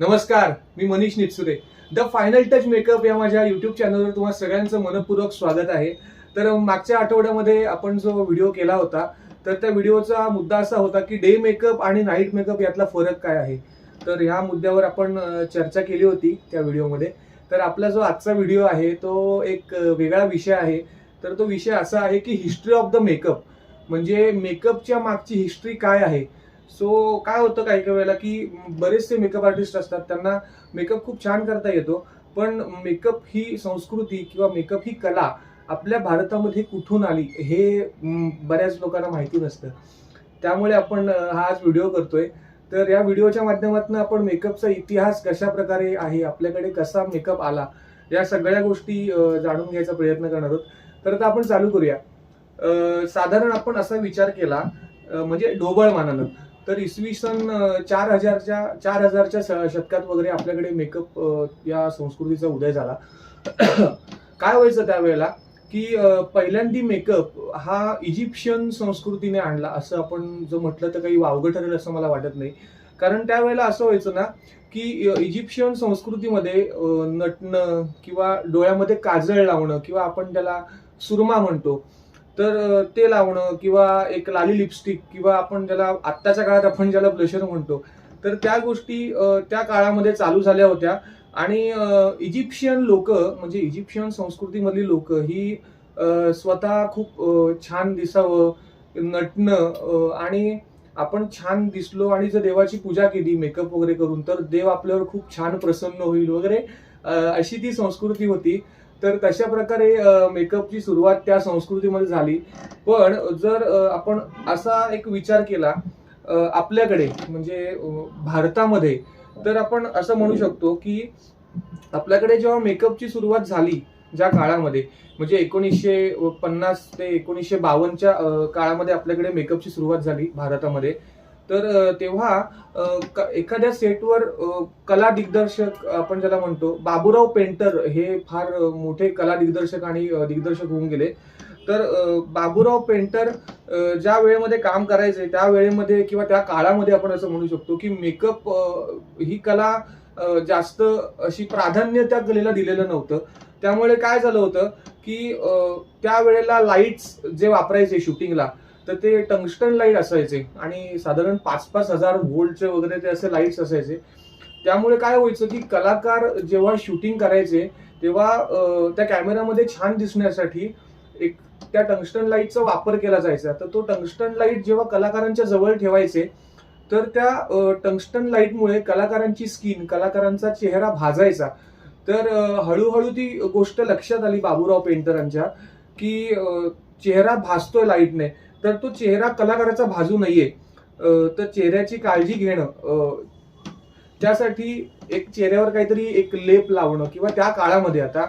नमस्कार मी Manish Nitsure the final touch makeup या माझ्या युट्यूब चॅनलवर तुम्हाला सगळ्यांचं मनपूर्वक स्वागत आहे. तर मागच्या आठवड्यामध्ये आपण जो व्हिडिओ केला होता तर त्या व्हिडिओचा मुद्दा असा होता की डे मेकअप आणि नाईट मेकअप यातला फरक काय आहे? तर ह्या मुद्द्यावर आपण चर्चा केली होती त्या व्हिडिओमध्ये तर आपला जो आजचा व्हिडिओ आहे तो एक वेगळा विषय आहे. तर तो विषय असा आहे की हिस्ट्री ऑफ द मेकअप म्हणजे मेकअपच्या मागची हिस्ट्री काय आहे? सो काय होतं काही काही वेळेला की बरेचसे मेकअप आर्टिस्ट असतात त्यांना मेकअप खूप छान करता येतो पण मेकअप ही संस्कृती किंवा मेकअप ही कला आपल्या भारतामध्ये कुठून आली हे बऱ्याच लोकांना माहिती नसतं. त्यामुळे आपण हा आज व्हिडिओ करतोय. तर या व्हिडिओच्या माध्यमातून आपण मेकअपचा इतिहास कशा प्रकारे आहे आपल्याकडे कसा मेकअप आला या सगळ्या गोष्टी जाणून घ्यायचा प्रयत्न करणार आहोत. तर आता आपण चालू करूया. साधारण आपण असा विचार केला म्हणजे ढोबळ मानानं. तर इसवी सन चार हजारच्या चार हजारच्या श- शतकात वगैरे आपल्याकडे मेकअप या संस्कृतीचा उदय झाला. काय व्हायचं त्यावेळेला? की पहिल्यांदी मेकअप हा इजिप्शियन संस्कृतीने आणला असं आपण जर म्हटलं तर काही वावगं ठरेल असं मला वाटत नाही. कारण त्यावेळेला असं व्हायचं ना की इजिप्शियन संस्कृतीमध्ये नटणं किंवा डोळ्यामध्ये काजळ लावणं किंवा आपण त्याला सुरमा म्हणतो तर ते लावणं किंवा एक लाली लिपस्टिक किंवा आपण ज्याला आत्ताच्या काळात आपण ज्याला ब्लशर म्हणतो तर त्या गोष्टी त्या काळामध्ये चालू झाल्या होत्या. आणि इजिप्शियन लोक म्हणजे इजिप्शियन संस्कृतीमधली लोक ही स्वतः खूप छान दिसावं नटणं आणि आपण छान दिसलो आणि जर देवाची पूजा केली मेकअप वगैरे करून तर देव आपल्यावर खूप छान प्रसन्न होईल वगैरे अशी ती संस्कृती होती. तर तशा प्रकारे मेकअपची सुरुवात त्या संस्कृतीमध्ये झाली. पण जर आपण असा एक विचार केला आपल्याकडे म्हणजे भारतामध्ये तर आपण असं म्हणू शकतो की आपल्याकडे जेव्हा मेकअपची सुरुवात झाली ज्या काळामध्ये म्हणजे एकोणीसशे पन्नास ते एकोणीसशे बावन्नच्या काळामध्ये आपल्याकडे मेकअपची सुरुवात झाली भारतामध्ये तर तेव्हा क- एखाद्या सेटवर कला दिग्दर्शक आपण ज्याला म्हणतो बाबूराव पेंटर हे फार मोठे कला दिग्दर्शक आणि दिग्दर्शक होऊन गेले. तर बाबूराव पेंटर ज्या वेळेमध्ये काम करायचे त्या वेळेमध्ये किंवा त्या काळामध्ये आपण असं म्हणू शकतो की मेकअप ही कला जास्त अशी प्राधान्य त्या कलेला दिलेलं नव्हतं. त्यामुळे काय झालं होतं की त्या त्यावेळेला लाईट्स जे वापरायचे शूटिंगला तर ते टंगस्टन लाइट असायचे आणि साधारण पाच पाच हजार वोल्टचे वगैरे ते असे लाईट्स असायचे. त्यामुळे काय व्हायचं की कलाकार जेव्हा शूटिंग करायचे तेव्हा त्या कॅमेरामध्ये छान दिसण्यासाठी एक त्या टंगस्टन लाईटचा वापर केला जायचा. तर तो टंगस्टन लाइट जेव्हा कलाकारांच्या जवळ ठेवायचे तर त्या टंगस्टन लाईटमुळे कलाकारांची स्किन कलाकारांचा चेहरा भाजायचा. तर हळूहळू ती गोष्ट लक्षात आली बाबूराव पेंटरांच्या की चेहरा भासतोय लाईटने तर तो चेहरा कलाकाराचा भाजू नाहीये. तर चेहऱ्याची काळजी घेणं त्यासाठी एक चेहऱ्यावर काहीतरी एक लेप लावणं किंवा त्या काळामध्ये आता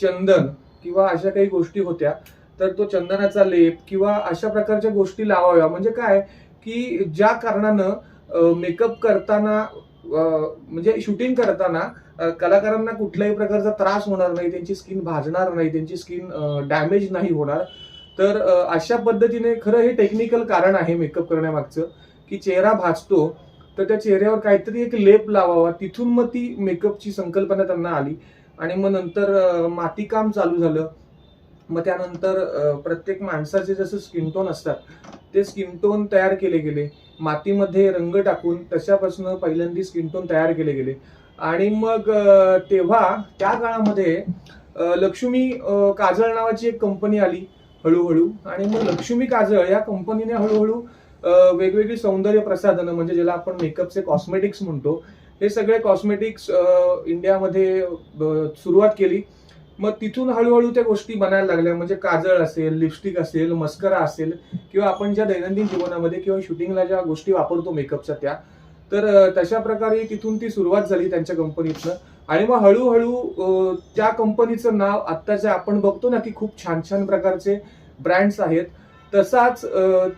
चंदन किंवा अशा काही गोष्टी होत्या तर तो चंदनाचा लेप किंवा अशा प्रकारच्या गोष्टी लावाव्या. म्हणजे काय? की ज्या कारणानं मेकअप करताना म्हणजे शूटिंग करताना कलाकारांना कुठल्याही प्रकारचा त्रास होणार नाही त्यांची स्किन भाजणार नाही त्यांची स्किन डॅमेज नाही होणार. तर अशा पद्धतीने खरं हे टेक्निकल कारण आहे मेकअप करण्यामागचं की चेहरा भाजतो तर त्या चेहऱ्यावर काहीतरी एक लेप लावावा तिथून मग ती मेकअपची संकल्पना त्यांना आली. आणि मग नंतर मातीकाम चालू झालं. मग त्यानंतर प्रत्येक माणसाचे जसं स्किन टोन असतात ते स्किन टोन तयार केले गेले. मातीमध्ये रंग टाकून तशापासून पहिल्यांदा स्किन टोन तयार केले गेले. आणि मग तेव्हा त्या काळामध्ये लक्ष्मी काजळ नावाची एक कंपनी आली. हळूहळू आणि मग लक्ष्मी काजळ या कंपनीने हळूहळू वेगवेगळी सौंदर्य प्रसाधनं म्हणजे ज्याला आपण मेकअपचे कॉस्मेटिक्स म्हणतो हे सगळे कॉस्मेटिक्स इंडियामध्ये सुरुवात केली. मग तिथून हळूहळू त्या गोष्टी बनायला लागल्या म्हणजे काजळ असेल लिपस्टिक असेल मस्करा असेल किंवा आपण ज्या दैनंदिन जीवनामध्ये किंवा शूटिंगला ज्या गोष्टी वापरतो मेकअपच्या त्या तर तशा प्रकारे तिथून ती सुरुवात झाली त्यांच्या कंपनीतनं आणि मग हळूहळू त्या कंपनीचं नाव आत्ताच्या आपण बघतो ना की खूप छान छान प्रकारचे ब्रँड्स आहेत तसाच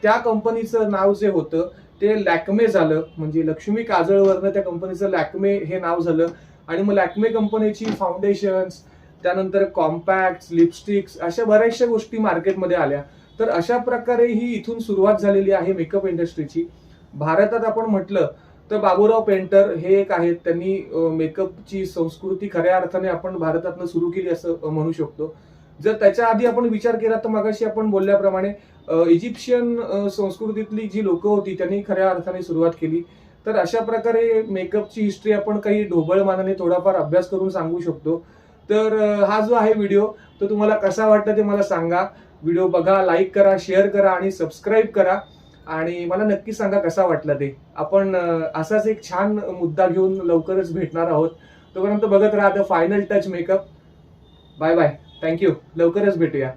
त्या कंपनीचं नाव जे होतं ते लॅकमे झालं. म्हणजे लक्ष्मी काजळवरनं त्या कंपनीचं लॅकमे हे नाव झालं. आणि मग लॅकमे कंपनीची फाउंडेशन्स त्यानंतर कॉम्पॅक्ट लिपस्टिक्स अशा बऱ्याचशा गोष्टी मार्केटमध्ये आल्या. तर अशा प्रकारे ही इथून सुरुवात झालेली आहे मेकअप इंडस्ट्रीची. भारतात आपण म्हटलं तर बाबूराव पेंटर हे एक आहेत. त्यांनी मेकअपची संस्कृती खऱ्या अर्थाने आपण भारतातनं सुरू केली असं म्हणू शकतो. जर त्याच्या आधी आपण विचार केला तर मगाशी आपण बोलल्याप्रमाणे इजिप्शियन संस्कृतीतली जी लोक होती त्यांनी खऱ्या अर्थाने सुरुवात केली. तर अशा प्रकारे मेकअपची हिस्ट्री आपण काही ढोबळ मानाने थोडाफार अभ्यास करून सांगू शकतो. तर हा जो आहे व्हिडिओ तो तुम्हाला कसा वाटला ते मला सांगा. व्हिडिओ बघा लाईक करा शेअर करा आणि सबस्क्राईब करा. आणि मला नक्की सांगा कसा वाटला ते. आपण असाच एक छान मुद्दा घेऊन लवकरच भेटणार आहोत. तोपर्यंत बघत राहा the final touch makeup. Bye bye. Thank you लवकरच भेटूया.